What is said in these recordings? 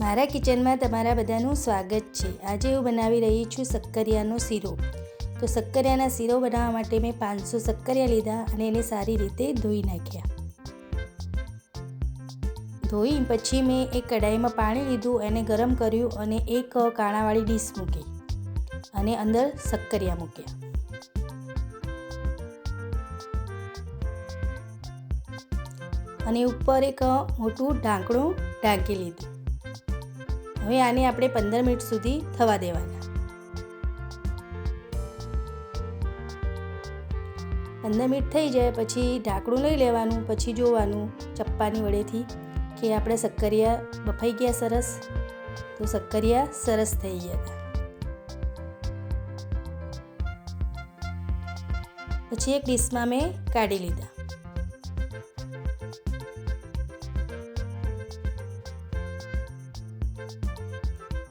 મારા કિચનમાં તમારા બધાનું સ્વાગત છે. આજે હું બનાવી રહી છું શક્કરિયાનો શીરો. તો શક્કરિયાના શીરો બનાવવા માટે મેં પાંચસો શક્કરિયા લીધા અને એને સારી રીતે ધોઈ નાખ્યા. ધોઈ પછી મેં એક કઢાઈમાં પાણી લીધું, એને ગરમ કર્યું અને એક કાણાવાળી ડીશ મૂકી અને અંદર શક્કરિયા મૂક્યા. અને ઉપર એક મોટું ઢાંકણું ઢાંકી લીધું. હવે આને આપણે પંદર મિનિટ સુધી થવા દેવાના. પંદર મિનિટ થઈ જાય પછી ઢાંકણું લઈ લેવાનું, પછી જોવાનું ચપ્પાની વડેથી કે આપણે શક્કરિયા બફાઈ ગયા સરસ? તો શક્કરિયા સરસ થઈ ગયા. પછી એક ડીશમાં મેં કાઢી લીધા.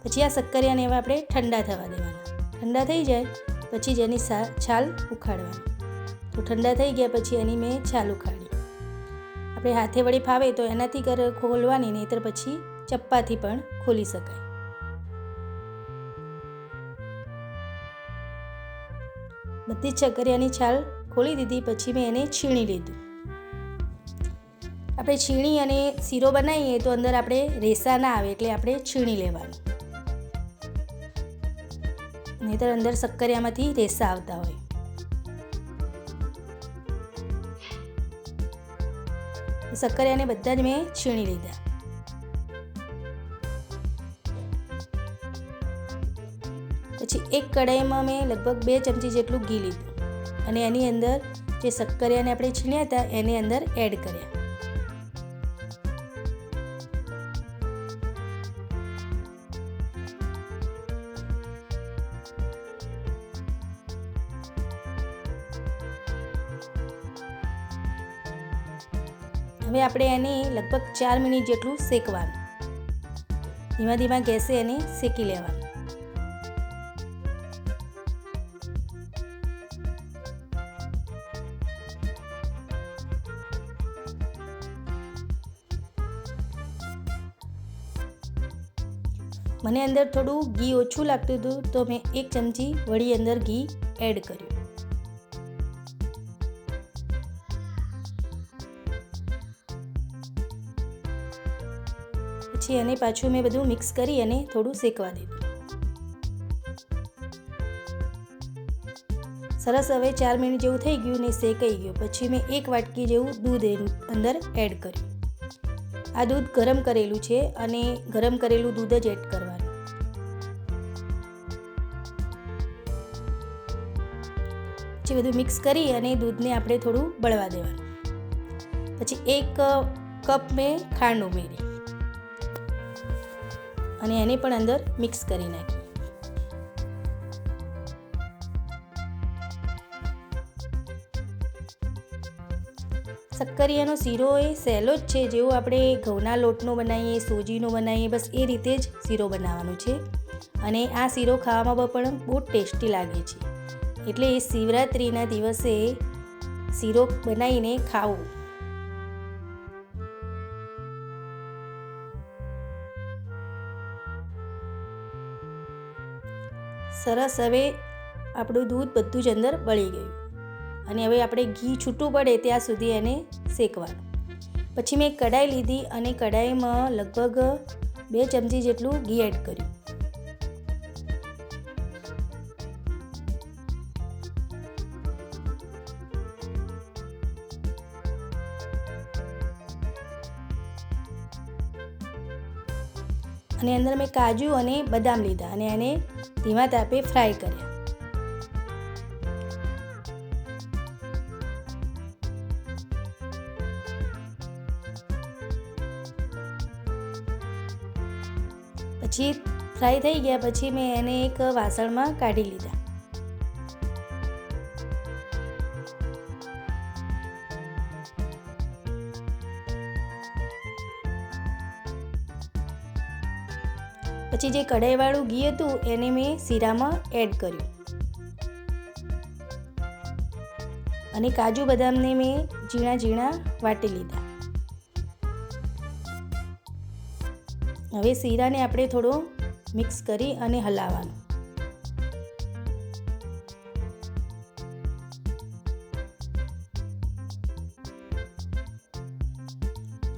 પછી આ શક્કરિયાને એવા આપણે ઠંડા થવા દેવાના. ઠંડા થઈ જાય, પછી જેની છાલ ઉખાડવાની. તો ઠંડા થઈ ગયા પછી એની મેં છાલ ઉખાડી. આપણે હાથે વળી ફાવે તો એનાથી કર, ખોલવાની, નહીતર પછી ચપ્પાથી પણ ખોલી શકાય. બધી જ શક્કરિયાની છાલ ખોલી દીધી, પછી મેં એને છીણી લીધું. આપણે છીણી અને શીરો બનાવીએ તો અંદર આપણે રેસા ના આવે એટલે આપણે છીણી લેવાનું. નહીતર અંદર શક્કરિયામાંથી રેસા આવતા હોય. શક્કરિયાને બધા જ મેં છીણી લીધા. પછી એક કઢાઈમાં મેં લગભગ બે ચમચી જેટલું ઘી લીધું અને એની અંદર જે શક્કરિયાને આપણે છીણ્યા હતા એને અંદર એડ કર્યા. હવે આપણે એને લગભગ ચાર મિનિટ જેટલું શેકવાનું. ધીમા ધીમા ગેસે એને શેકી લેવાનું. મને અંદર થોડું ઘી ઓછું લાગતું હતું, તો મેં એક ચમચી વળી અંદર ઘી એડ કર્યું. પછી એને પાછું મેં બધું મિક્સ કરી અને થોડું શેકવા દીધું. સરસ હવે ચાર મિનિટ જેવું થઈ ગયું ને શેકાઈ ગયું. પછી મેં એક વાટકી જેવું દૂધ અંદર એડ કર્યું. આ દૂધ ગરમ કરેલું છે અને ગરમ કરેલું દૂધ જ એડ કરવાનું. પછી બધું મિક્સ કરી અને દૂધને આપણે થોડું બળવા દેવાનું. પછી એક કપ મેં ખાંડ ઉમેરી. અને એને પણ અંદર મિક્સ કરી નાખી. સક્કરિયાનો શીરો એ સહેલો જ છે, જેવો આપણે ઘઉંના લોટનો બનાવીએ, સોજીનો બનાવીએ, બસ એ રીતે જ શીરો બનાવવાનો છે. અને આ શીરો ખાવામાં પણ બહુ ટેસ્ટી લાગે છે. એટલે એ શિવરાત્રિના દિવસે શીરો બનાવીને ખાવું. સરસ હવે આપણું દૂધ બધું જ અંદર બળી ગયું. અને હવે આપણે ઘી છૂટું પડે ત્યાં સુધી એને શેકવાનું. પછી મેં કઢાઈ લીધી અને કઢાઈમાં લગભગ બે ચમચી જેટલું ઘી એડ કર્યું. અને અંદર મેં કાજુ અને બદામ લીધા અને એને ધીમા તાપે ફ્રાય કર્યા. પછી ફ્રાય થઈ ગયા પછી મેં એને એક વાસણમાં કાઢી લીધા. પછી જે કઢાઈવાળું ઘી હતું એને મેં શીરામાં એડ કર્યું. અને કાજુ બદામને મેં ઝીણા ઝીણા વાટી લીધા. હવે શીરાને આપણે થોડો મિક્સ કરી અને હલાવવાનું.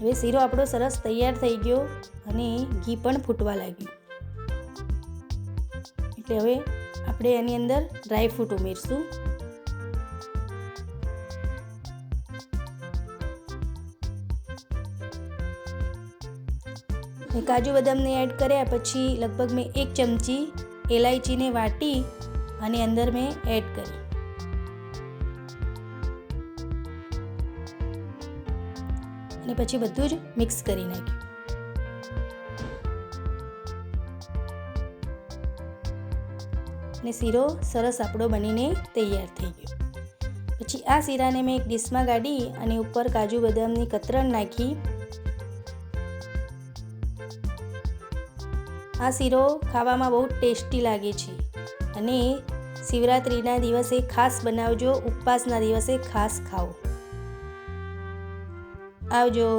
હવે શીરો આપણો સરસ તૈયાર થઈ ગયો અને ઘી પણ ફૂટવા લાગ્યું. એટલે હવે આપણે એની અંદર ડ્રાય ફ્રૂટ ઉમેરશું. કાજુ બદામને એડ કર્યા પછી લગભગ મેં એક ચમચી એલાયચીને વાટી અને અંદર મેં એડ કરી. અને પછી બધું જ મિક્સ કરી નાખ્યું. અને શીરો સરસ આપણો બનીને તૈયાર થઈ ગયો. પછી આ શીરાને મેં એક ડીશમાં કાઢી અને ઉપર કાજુ બદામની કતરણ નાખી. આ શીરો ખાવામાં બહુ ટેસ્ટી લાગે છે અને શિવરાત્રિના દિવસે ખાસ બનાવજો, ઉપવાસના દિવસે ખાસ ખાઓ. આવજો.